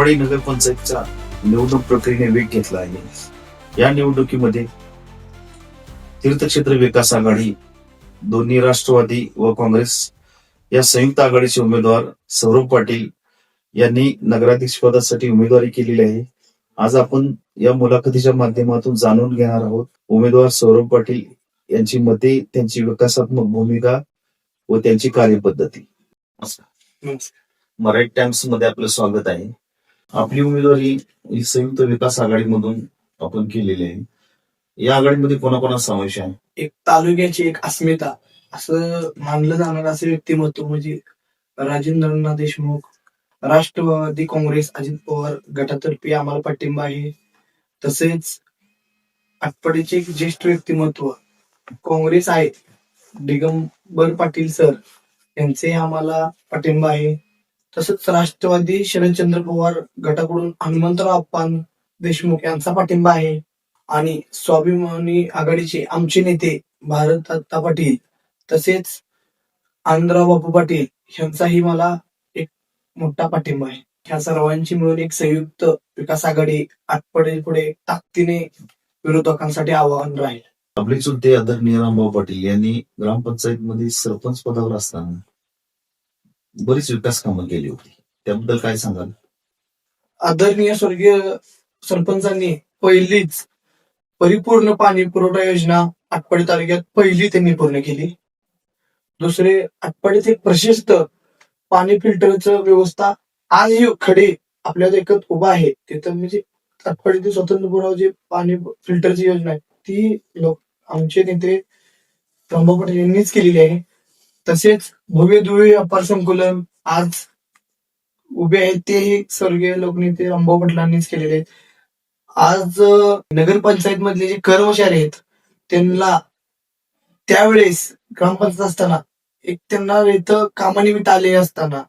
आटपाडी नगरपंचायतच्या निवडणूक प्रक्रियेने वेग घेतला आहे. या निवडणुकीमध्ये तीर्थक्षेत्र विकास आघाडी दोन्ही राष्ट्रवादी व काँग्रेस या संयुक्त आघाडीचे उमेदवार सौरभ पाटील यांनी नगराध्यक्ष पदासाठी उमेदवारी केलेली आहे. आज आपण या मुलाखतीच्या माध्यमातून जाणून घेणार आहोत. उमेदवार सौरभ पाटील यांची मते त्यांची विकासात्मक भूमिका व त्यांची कार्यपद्धती. मराठी टाइम्समध्ये आपलं स्वागत आहे. आपली उमेदवारी ही संयुक्त विकास आघाडीमधून आपण केलेली आहे. या आघाडीमध्ये कोणाकोणा समावेश आहे? एक तालुक्याची एक अस्मिता असं मानलं जाणार असं व्यक्तिमत्व म्हणजे राजेंद्रनाथ देशमुख राष्ट्रवादी काँग्रेस अजित पवार गटातर्फे आम्हाला पाठिंबा आहे. तसेच आटपाडीचे एक ज्येष्ठ व्यक्तिमत्व काँग्रेस आहे दिगंबर पाटील सर यांचे आम्हाला पाठिंबा आहे. तसंच राष्ट्रवादी शरदचंद्र पवार गटाकडून हनुमंतराव अप्पान देशमुख यांचा पाठिंबा आहे. आणि स्वाभिमानी आघाडीचे आमचे नेते भारत दत्ता पाटील तसेच आनंदराव बापू पाटील यांचाही मला एक मोठा पाठिंबा आहे. ह्या सर्वांची मिळून एक संयुक्त विकास आघाडी आठपडे पुढे ताकदीने विरोधकांसाठी आव्हान राहील. आपले चुलते आदरणीय रामभाऊ पाटील यांनी ग्रामपंचायत मध्ये सरपंच पदावर असताना बरीच विकास कामं केली होती. त्याबद्दल काय सांगाल? आदरणीय स्वर्गीय सरपंचांनी पहिलीच परिपूर्ण पाणी पुरवठा योजना आटपाडी तालुक्यात पहिली त्यांनी पूर्ण केली. दुसरे आटपाडीत एक प्रशस्त पाणी फिल्टरचं व्यवस्था आजही खडे आपल्या एकत उभा आहे. तिथं म्हणजे आटपाडीतील स्वतंत्र पुराव जे पाणी फिल्टरची योजना आहे. ती लोक आमचे नेते रामभाऊ पटेल यांनीच केलेली आहे. तसेच भव्य दुवे अपार संकुलन आज उभे आहेत तेही स्वर्गीय लोकनेते अंबा पाटलांनीच केलेले आहेत. आज अं, नगरपंचायत मधले जे कर्मचारी आहेत त्यांना त्यावेळेस ग्रामपंचायत असताना एक त्यांना इथं कामानिमित्त आले असताना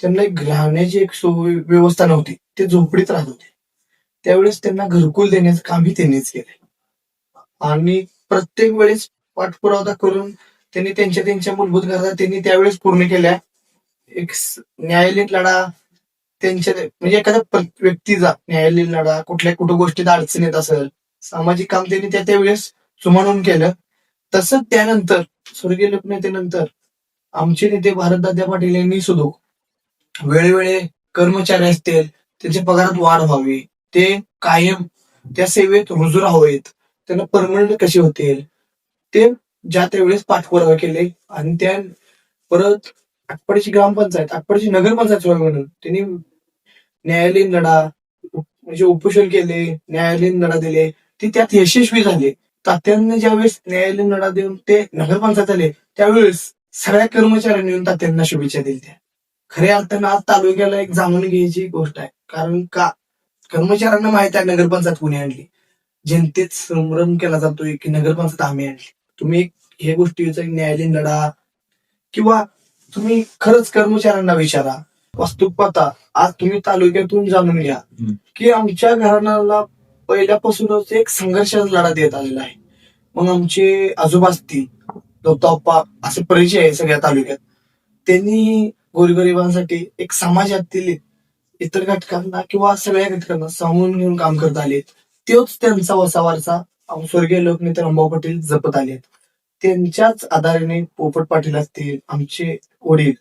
त्यांना एक राहण्याची एक व्यवस्था नव्हती. ते झोपडीत राहत होते. त्यावेळेस त्यांना घरकुल देण्याचं कामही त्यांनीच केलंय. आणि प्रत्येक वेळेस पाठपुरावा करून त्यांनी त्यांच्या त्यांच्या मूलभूत गरजा त्यांनी त्यावेळेस पूर्ण केल्या. एक न्यायालयीन लढा त्यांच्या म्हणजे एखाद्या व्यक्तीचा न्यायालयीन लढा कुठल्या कुठं गोष्टीत अडचण येत असेल सामाजिक काम त्यांनी त्या त्यावेळेस सुमानून केलं. तसंच त्यानंतर स्वर्गीय लोकनेतेनंतर आमचे नेते भारतदादा पाटील यांनी सुद्धा वेळोवेळी कर्मचारी असतील त्यांच्या पगारात वाढ व्हावी ते कायम त्या सेवेत रुजू राहावेत त्यांना परमनंट कसे होतील ते ज्या त्यावेळेस पाठपुरावा केले आणि त्या परत आटपाडीची ग्रामपंचायत आटपाडीची नगरपंचायत व्हावी म्हणून त्यांनी न्यायालयीन लढा म्हणजे उपोषण केले न्यायालयीन लढा दिले ते त्यात यशस्वी झाले. तात्यांना ज्यावेळेस न्यायालयीन लढा देऊन ते नगरपंचायत आले त्यावेळेस सगळ्या कर्मचाऱ्यांनी येऊन तात्यांना शुभेच्छा दिल्या खऱ्या अर्थानं आज तालुक्याला एक जाणून घ्यायची गोष्ट आहे. कारण का? कर्मचाऱ्यांना माहिती आहे नगरपंचायत कोणी आणली. जनतेत संभ्रम केला जातोय की नगरपंचायत आम्ही आणली. तुम्ही हे गोष्टीचा एक न्यायालयीन लढा किंवा तुम्ही खरंच कर्मचाऱ्यांना विचारा. वास्तविक पाहता आज तुम्ही तालुक्यातून जाणून घ्या. की आमच्या घराण्याला पहिल्यापासूनच एक संघर्षाचा लढा देत आलेला आहे. मग आमचे आजोबा असतील दत्ताप्पा असे परिचय आहे सगळ्या तालुक्यात. त्यांनी गोरगरिबांसाठी एक समाजातील इतर घटकांना किंवा सगळ्या घटकांना सामावून घेऊन काम करत आलेत. तोच त्यांचा वसा वारसा आम- स्वर्गीय लोकनेते रामभाऊ पाटील जपत आलेत. त्यांच्याच आधाराने पोपट पाटील असतील आमचे वडील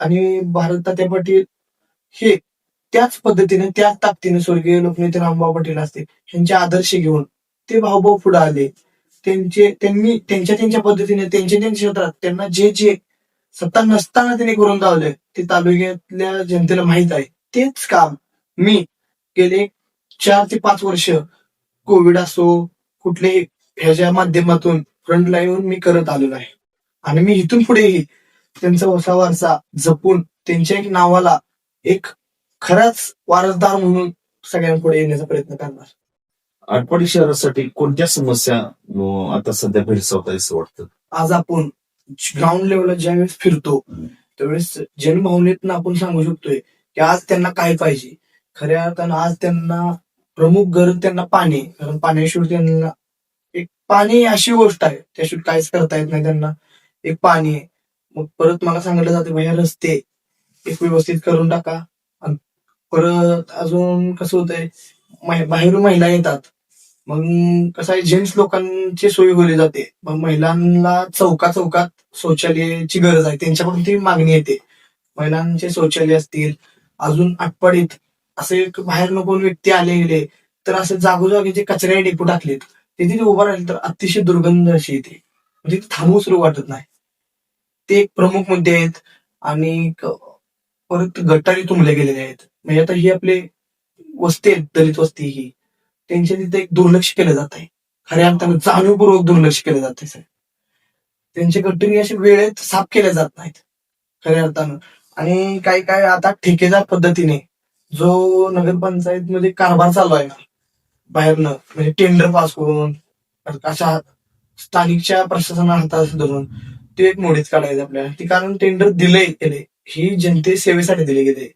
आणि भारततात्या पाटील हे त्याच पद्धतीने त्याच ताकदीने स्वर्गीय लोकनेते रामभाऊ पाटील असतील यांचे आदर्श घेऊन ते भाऊभाऊ पुढे आले. त्यांचे त्यांनी त्यांच्या त्यांच्या पद्धतीने त्यांच्या त्यांच्या क्षेत्रात त्यांना जे जे सत्ता नसताना त्यांनी करून दावले ते तालुक्यातल्या जनतेला माहीत आहे. तेच काम मी गेले चार ते पाच वर्ष कोविड असो कुठलेही ह्याच्या माध्यमातून फ्रंट लाईन मी करत आलेलो आहे. आणि मी इथून पुढेही त्यांचा वसा वारसा जपून त्यांच्या एक नावाला एक खराच वारसदार म्हणून सगळ्यांपुढे येण्याचा प्रयत्न करणार. आटपाडी शहरासाठी कोणत्या समस्या आता सध्या भेडसावत असं वाटतं? आज आपण ग्राउंड लेवलला ज्यावेळेस फिरतो. त्यावेळेस जनभावनेतनं आपण सांगू शकतोय की आज त्यांना काय पाहिजे. खऱ्या अर्थानं आज त्यांना प्रमुख गरज त्यांना पाणी कारण पाण्याशिवाय त्यांना एक पाणी अशी गोष्ट आहे त्याशिवाय काहीच करता येत नाही त्यांना. एक पाणी आहे. मग परत मला सांगितलं जातं भैया रस्ते एक व्यवस्थित करून टाका. आणि परत अजून कसं होतंय बाहेरून महिला येतात. मग कसं आहे जेंट्स लोकांची सोय बोलली जाते. मग महिलांना चौका चौकात शौचालयाची गरज आहे. त्यांच्याकडून ती मागणी येते. महिलांचे शौचालय असतील अजून आटपाडीत असे एक बाहेर कोण व्यक्ती आले गेले तर असे जागोजागी जे कचऱ्या डेपो टाकलेत ते तिथे उभं राहिले तर अतिशय दुर्गंध अशी येते. म्हणजे थांबू सुरू वाटत नाही. ते एक प्रमुख मुद्दे आहेत आणि परत गटारी तुंबले गेलेले आहेत. म्हणजे आता ही आपले वस्ती आहेत दलित वस्ती ही त्यांच्या तिथे एक दुर्लक्ष केलं जात आहे. खऱ्या अर्थानं जाणीवपूर्वक दुर्लक्ष केलं जात आहे त्यांचे गटारी असे वेळेत साफ केल्या जात नाहीत खऱ्या अर्थानं. आणि काही काही आता ठेकेदार पद्धतीने जो नगरपंचायत मध्ये कारभार चालू आहे बाहेरनं म्हणजे टेंडर पास करून अशा स्थानिकच्या प्रशासना हातात धरून ते एक मोडीत काढायचं आपल्याला. ती कारण टेंडर दिले गेले ही जनते सेवेसाठी दिले गेले.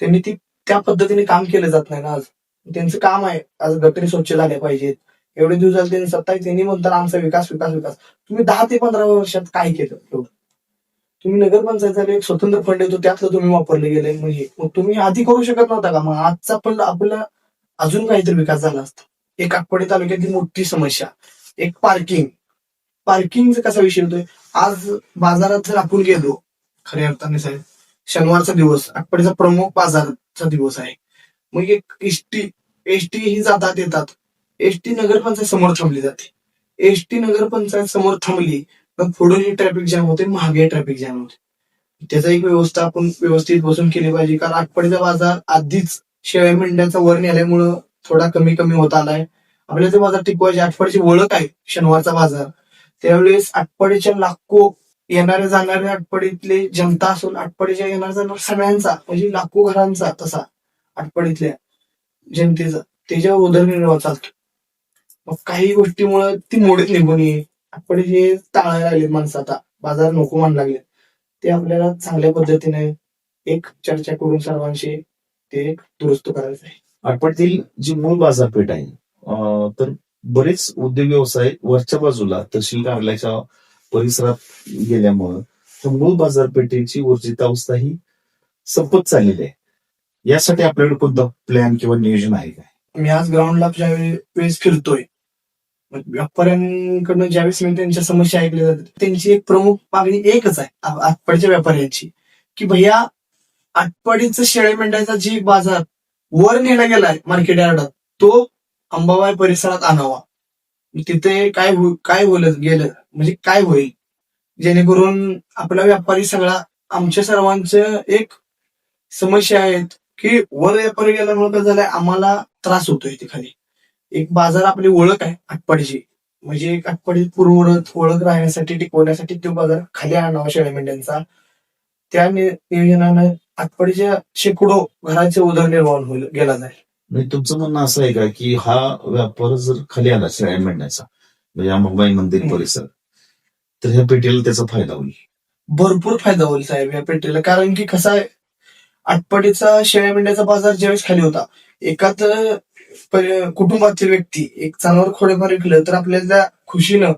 त्यांनी ती त्या पद्धतीने काम केलं जात नाही ना आज. त्यांचं काम आहे. आज गटरी स्वच्छ झाले पाहिजेत. एवढे दिवस झाले त्यांनी सत्ता त्यांनी म्हणतात आमचा विकास विकास विकास. तुम्ही दहा ते पंधरा वर्षात काय केलं? एवढं? तुम्ही नगरपंचायतीला एक स्वतंत्र फंड येतो त्यातलं तुम्ही वापरले गेले मग हे मग तुम्ही आधी करू शकत नव्हता का? मग आजचा फंड आपला अजून काहीतरी विकास झाला असता. एक आटपाडी तालुक्यातली मोठी समस्या. एक पार्किंग पार्किंगचा कसा विषय होतोय? आज बाजारात जर आपण गेलो खऱ्या अर्थाने साहेब शनिवारचा दिवस आटपाडीचा प्रमुख बाजारचा दिवस आहे. मग एक एसटी एसटी ही जातात येतात. एसटी नगरपंचायत समोर थांबली जाते. एसटी नगरपंचायत समोर थांबली मग पुढे ट्रॅफिक जॅम होते मागे ट्रॅफिक जॅम होते. त्याचा एक व्यवस्था आपण व्यवस्थित बसून केली पाहिजे. कारण आठपडीचा बाजार आधीच शेळ्या मेंढ्यांचा वर नेल्यामुळं थोडा कमी कमी होत आलाय. आपल्या ते बाजार टिकवायचे आटपाडीची ओळख आहे शनिवारचा बाजार. त्यावेळेस आठपडीच्या लाखो येणाऱ्या जाणाऱ्या आटपाडीतले जनता असून आठपडीच्या येणार जाणार सगळ्यांचा म्हणजे लाखो घरांचा तसा आठपडीतल्या जनतेचा. त्याच्यावर उदरनिर्वाह चालतो. मग काही गोष्टीमुळे ती मोडीत निघून ये आटपाडी जे टाळायला लागले माणसं आता बाजार नको म्हणायला लागले. ते आपल्याला चांगल्या पद्धतीने एक चर्चा करून सर्वांशी ते एक दुरुस्त करायचं आहे. आटपाडीतील जी मूळ बाजारपेठ आहे अं, तर बरेच उद्योग व्यवसाय वरच्या बाजूला तहसील कार्यालयाच्या परिसरात गेल्यामुळं त्या मूळ बाजारपेठेची ऊर्जित अवस्था ही संपत चाललेली आहे. यासाठी आपल्याकडे कोणता प्लॅन किंवा नियोजन आहे काय? मी आज ग्राउंडला ज्यावेळी वेळेस फिरतोय व्यापाऱ्यांकडनं ज्यावेळेस मी त्यांच्या समस्या ऐकल्या जातात त्यांची एक प्रमुख मागणी एकच आहे आ- आटपाडीच्या व्यापाऱ्यांची. की भैया आटपाडीचं शेळे मेंढ्याचा जी बाजार वर नेला गेलाय मार्केट यार्डात तो अंबाबाई परिसरात आणावा. तिथे काय हो, काय बोलत गेलं म्हणजे काय होईल? जेणेकरून आपला व्यापारी सगळा आमच्या सर्वांचं एक समस्या आहेत की वर व्यापारी गेल्यामुळे काय झालंय आम्हाला त्रास होतोय ते खाली एक बाजार आपली ओळख आहे आटपाडीची. म्हणजे एक आटपाडी पूर्वरत ओळख राहण्यासाठी टिकवण्यासाठी तो बाजार खाली आणावा शेळ्या मेंढ्यांचा. त्या नियोजनानं आटपाडीच्या शेकडो घरांचे उदरनिर्वाह होईल गेला जाईल. म्हणजे तुमचं म्हणणं असं आहे का की हा व्यापार जर खाली आला शेळ्या मेंढ्याचा म्हणजे अंबाबाई मंदिर परिसर तर ह्या पेठेला त्याचा फायदा होईल. भरपूर फायदा होईल साहेब या पेट्रीला कारण की कसा आहे आटपाडीचा शेळ्या मेंढ्याचा बाजार ज्यावेळेस खाली होता एकाच प- कुटुंबातील व्यक्ती एक जनावर खोडेफार विकलं तर आपल्याला त्या खुशीनं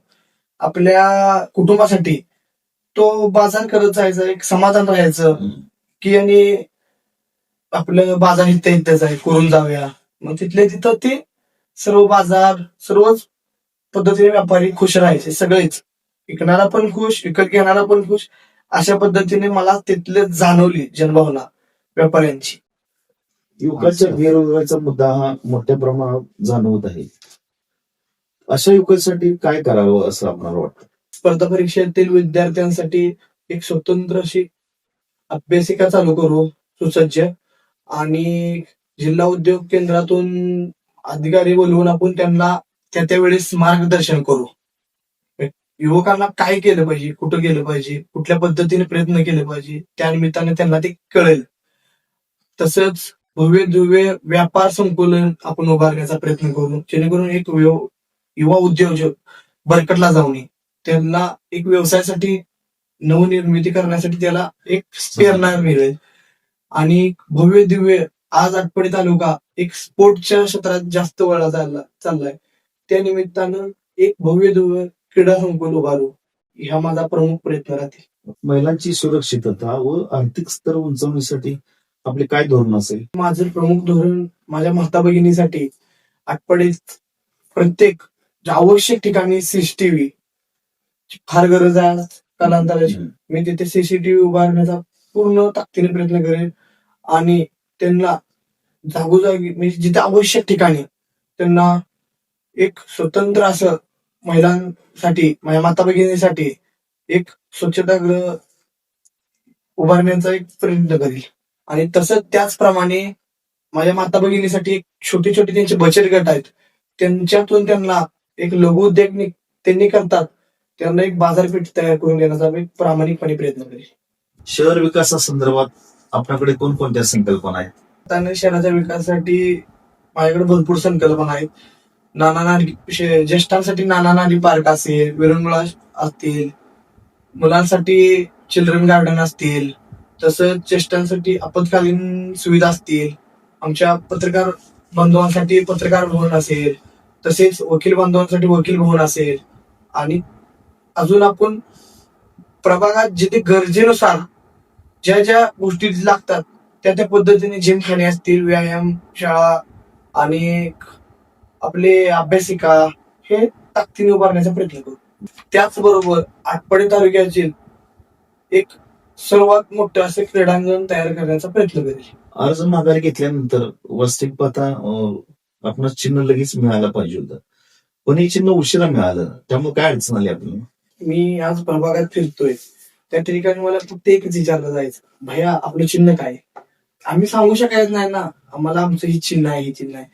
आपल्या कुटुंबासाठी तो बाजार करत जायचा एक समाधान राहायचं. की आणि आपलं बाजार इथं इथंच आहे करून जाऊया. मग तिथल्या तिथं ते सर्व बाजार सर्वच पद्धतीने व्यापारी खुश राहायचे सगळेच. विकणारा पण खुश विकत घेणारा पण खुश. अशा पद्धतीने मला तिथले जाणवली जनभावना व्यापाऱ्यांची. युवकांच्या बेरोजगारीचा मुद्दा हा मोठ्या प्रमाणात जाणवत आहे. अशा युवकांसाठी काय करावं असं आपल्याला वाटतं? स्पर्धा परीक्षेतील विद्यार्थ्यांसाठी एक स्वतंत्र अशी अभ्यासिका चालू करू सुसज्ज. आणि जिल्हा उद्योग केंद्रातून अधिकारी बोलवून आपण त्यांना त्या त्या वेळेस मार्गदर्शन करू. युवकांना काय केलं पाहिजे कुठं गेलं पाहिजे कुठल्या पद्धतीने प्रयत्न केले पाहिजे त्या निमित्ताने त्यांना ते कळेल. तसंच भव्य दिव्य व्यापार संकुलन आपण उभारण्याचा प्रयत्न करू. जेणेकरून एक व्यव- युवा उद्योजक बरकटला जाऊ नये त्यांना एक व्यवसायासाठी नवनिर्मिती करण्यासाठी त्याला एक प्रेरणा मिळेल. आणि भव्य दिव्य आज आटपाडी तालुका एक स्पोर्टच्या क्षेत्रात जास्त वळा चालला चाललाय. त्या निमित्तानं एक भव्य दिव्य क्रीडा संकुल उभारू. हा माझा प्रमुख प्रयत्न राहतील. महिलांची सुरक्षितता व आर्थिक स्तर उंचावण्यासाठी आपले काय धोरण असेल? माझं प्रमुख धोरण माझ्या माता भगिनीसाठी आठवडीत प्रत्येक आवश्यक ठिकाणी सीसीटीव्ही फार गरज आहे कालांतराची. मी तिथे सीसीटीव्ही उभारण्याचा पूर्ण ताकदीने प्रयत्न करेन आणि त्यांना जागोजागी म्हणजे जिथे आवश्यक ठिकाणी त्यांना एक स्वतंत्र असं महिलांसाठी माझ्या माता भगिनीसाठी एक स्वच्छतागृह उभारण्याचा एक प्रयत्न करेल. आणि तसंच त्याचप्रमाणे माझ्या माता भगिनीसाठी एक छोटे छोटे त्यांचे बचत गट आहेत. त्यांच्यातून त्यांना एक लघु उद्योग त्यांनी करतात. त्यांना एक बाजारपेठ तयार करून देण्याचा मी प्रामाणिकपणे प्रयत्न करेल शहर विकासासंदर्भात आपल्याकडे कोणकोणत्या संकल्पना आहेत? ठाणे शहराच्या विकासासाठी माझ्याकडे भरपूर संकल्पना आहेत. नाना शे- ज्येष्ठांसाठी नाना नानी पार्क असेल विरंगुळा असतील मुलांसाठी चिल्ड्रन गार्डन असतील तसंच ज्येष्ठांसाठी आपत्कालीन सुविधा असतील आमच्या पत्रकार बांधवांसाठी पत्रकार भवन असेल तसेच वकील बांधवांसाठी वकील भवन असेल आणि अजून आपण प्रभागात जिथे गरजेनुसार ज्या ज्या गोष्टी लागतात त्या त्या पद्धतीने जिमखाने असतील व्यायाम शाळा आणि आपले अभ्यासिका हे ताकदीने उभारण्याचा प्रयत्न करू. त्याचबरोबर आटपाडी तालुक्यातील एक सर्वात मोठं असे क्रीडांगण तयार करण्याचा प्रयत्न करेल. अर्ज माघारी घेतल्यानंतर वास्तविक पाहता अं, आपणास चिन्ह लगेच मिळायला पाहिजे होतं. पण हे चिन्ह उशिरा मिळालं त्यामुळे काय अडचण आली आपल्याला? मी आज प्रभागात फिरतोय. त्या ठिकाणी मला फक्त एकच विचारलं जायचं भैया आपलं चिन्ह काय? आम्ही सांगू शकायचं नाही ना. आम्हाला आमचं ही चिन्ह आहे ही चिन्ह आहे.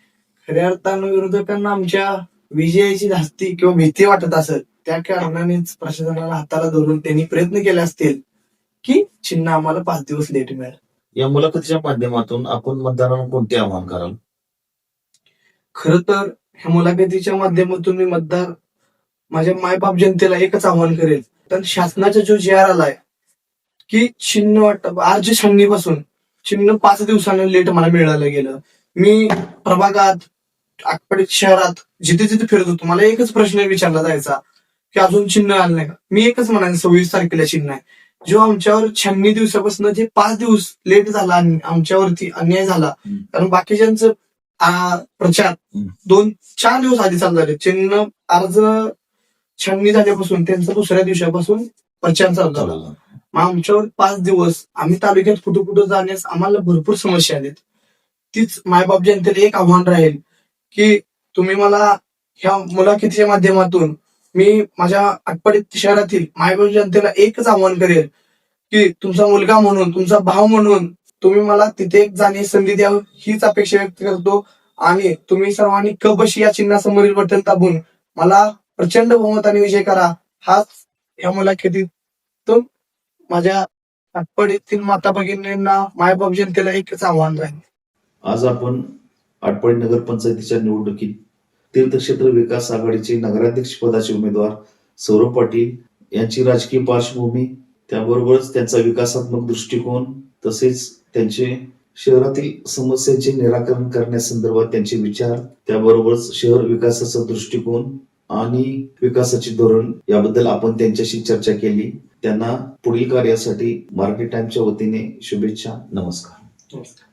खऱ्या अर्थानं विरोधकांना आमच्या विजयाची धास्ती किंवा भीती वाटत असत त्या कारणानेच प्रशासनाला हाताला धरून त्यांनी प्रयत्न केले असतील. की चिन्ह आम्हाला पाच दिवस लेट मिळेल. या मुलाखतीच्या माध्यमातून आपण मतदारांना कोणते आवाहन कराल? खर तर ह्या मुलाखतीच्या माध्यमातून मी मतदार माझ्या मायबाप जनतेला एकच आव्हान करेल. तर शासनाचा जो जी आर आलाय की चिन्ह वाटप आज छाननीपासून चिन्ह पाच दिवसानं लेट मला मिळालं गेलं. मी प्रभागात आटपाडी शहरात जिथे जिथे फिरत होतो मला एकच प्रश्न विचारला जायचा की अजून चिन्ह आलं नाही का? मी एकच म्हणायचं सव्वीस तारखेला चिन्ह आहे. जो आमच्यावर छाननी दिवसापासून जे पाच दिवस लेट झाला आणि आमच्यावरती अन्याय झाला. कारण बाकीच्यांचं प्रचार. दोन चार दिवस आधी चालू झाले चिन्ह अर्ज छाननी झाल्यापासून त्यांचं दुसऱ्या दिवसापासून प्रचार चालू झाला मग आमच्यावर पाच दिवस आम्ही तालुक्यात कुठं कुठं जाण्यास आम्हाला भरपूर समस्या आल्यात तीच मायबाप जनतेला एक आव्हान राहील की तुम्ही मला ह्या मुलाखतीच्या माध्यमातून मी माझ्या आटपाडी शहरातील मायबाप जनतेला एकच आव्हान करेल की तुमचा मुलगा म्हणून तुमचा भाव म्हणून तुम्ही मला तिथे एक जाण्याची संधी द्यावी हीच अपेक्षा व्यक्त करतो. आणि तुम्ही सर्वांनी कबशी या चिन्हासमोरील बटन दाबून मला प्रचंड बहुमताने विजय करा. हाच या मुलाखतीतून माझ्या आटपाडीतील माता भगिनींना मायबाप जनतेला एकच आव्हान राहील. आज आपण आटपाडी नगर पंचायतीच्या निवडणुकीत तीर्थक्षेत्र विकास आघाडीचे नगराध्यक्ष पदाचे उमेदवार सौरभ पाटील यांची राजकीय पार्श्वभूमी त्याबरोबरच त्यांचा विकासात्मक दृष्टिकोन तसेच त्यांचे शहरातील समस्यांचे निराकरण करण्यासंदर्भात त्यांचे विचार त्याबरोबरच शहर विकासाचा दृष्टिकोन आणि विकासाचे धोरण याबद्दल आपण त्यांच्याशी चर्चा केली. त्यांना पुढील कार्यासाठी मार्केट टाइमच्या वतीने शुभेच्छा नमस्कार. नमस्कार.